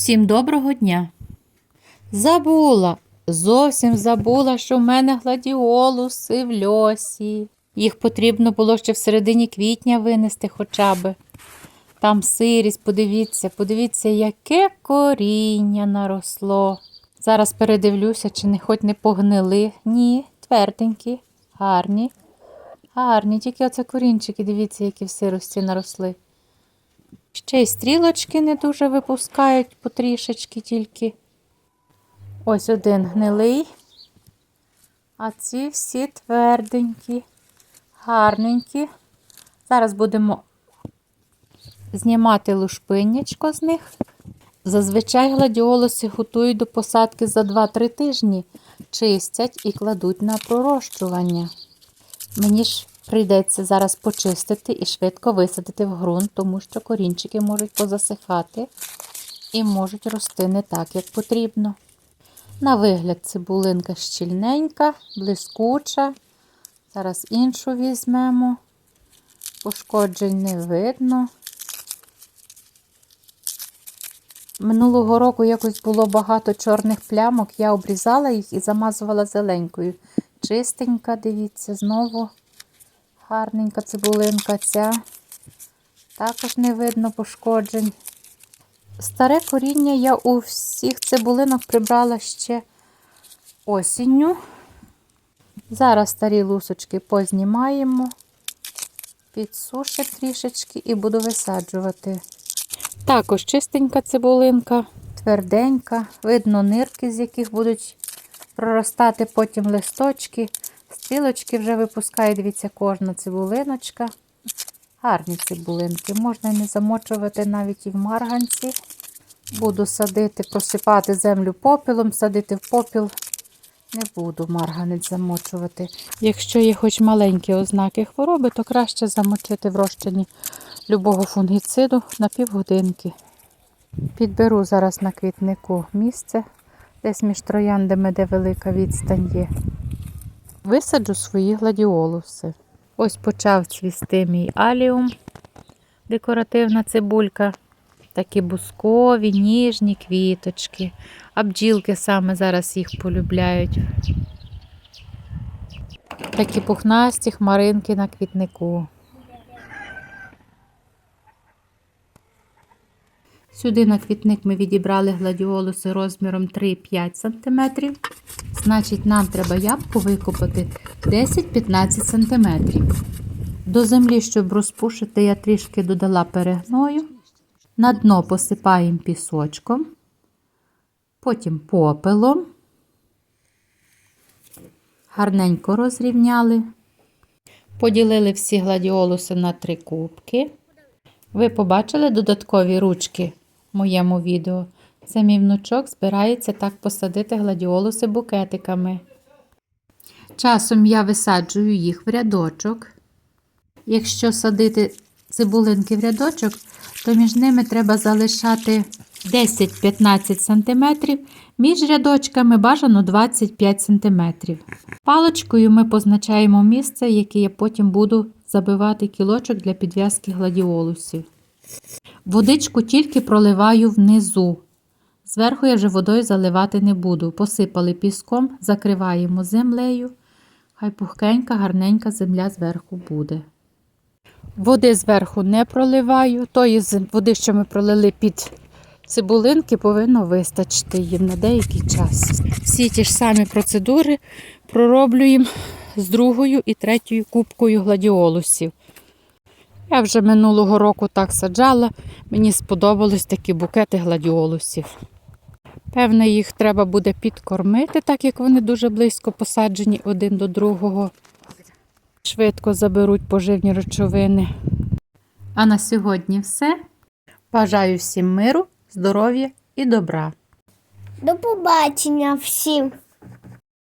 Всім доброго дня. Забула, зовсім забула, що в мене гладіолуси в льосі. Їх потрібно було ще в середині квітня винести хоча б. Там сирість, подивіться, подивіться, яке коріння наросло. Зараз передивлюся, чи не хоч не погнили. Ні, тверденькі, гарні. Гарні, тільки оце корінчики, дивіться, які в сирості наросли. Ще й стрілочки не дуже випускають потрішечки тільки. Ось один гнилий. А ці всі тверденькі, гарненькі. Зараз будемо знімати лушпиннячко з них. Зазвичай гладіолуси готують до посадки за 2-3 тижні, чистять і кладуть на пророщування. Мені ж прийдеться зараз почистити і швидко висадити в ґрунт, тому що корінчики можуть позасихати і можуть рости не так, як потрібно. На вигляд цибулинка щільненька, блискуча. Зараз іншу візьмемо. Пошкоджень не видно. Минулого року якось було багато чорних плямок, я обрізала їх і замазувала зеленькою. Чистенька, дивіться, знову гарненька цибулинка ця. Також не видно пошкоджень. Старе коріння я у всіх цибулинок прибрала ще осінню. Зараз старі лусочки познімаємо, підсушимо трішечки і буду висаджувати. Також чистенька цибулинка, тверденька, видно нирки, з яких будуть проростати потім листочки. Стрілочки вже випускає, дивіться, кожна цибулиночка. Гарні цибулинки. Можна не замочувати навіть і в марганці. Буду садити, просипати землю попілом, садити в попіл. Не буду марганець замочувати. Якщо є хоч маленькі ознаки хвороби, то краще замочити в розчині любого фунгіциду на півгодинки. Підберу зараз на квітнику місце, десь між трояндами, де велика відстань є. Висаджу свої гладіолуси. Ось почав цвісти мій аліум, декоративна цибулька. Такі бускові, ніжні квіточки. А бджілки саме зараз їх полюбляють. Такі пухнасті хмаринки на квітнику. Сюди на квітник ми відібрали гладіолуси розміром 3-5 см. Значить, нам треба ябку викопати 10-15 см. До землі, щоб розпушити, я трішки додала перегною. На дно посипаємо пісочком, потім попелом. Гарненько розрівняли. Поділили всі гладіолуси на три кубки. Ви побачили додаткові ручки в моєму відео? Це мій внучок збирається так посадити гладіолуси букетиками. Часом я висаджую їх в рядочок. Якщо садити цибулинки в рядочок, то між ними треба залишати 10-15 см, між рядочками бажано 25 см. Паличкою ми позначаємо місце, яке я потім буду забивати кілочок для підв'язки гладіолусів. Водичку тільки проливаю внизу. Зверху я вже водою заливати не буду. Посипали піском, закриваємо землею. Хай пухкенька, гарненька земля зверху буде. Води зверху не проливаю. Тої води, що ми пролили під цибулинки, повинно вистачити їм на деякий час. Всі ті ж самі процедури пророблюємо з другою і третьою кубкою гладіолусів. Я вже минулого року так саджала, мені сподобались такі букети гладіолусів. Певне, їх треба буде підкормити, так як вони дуже близько посаджені один до другого. Швидко заберуть поживні речовини. А на сьогодні все. Бажаю всім миру, здоров'я і добра. До побачення всім.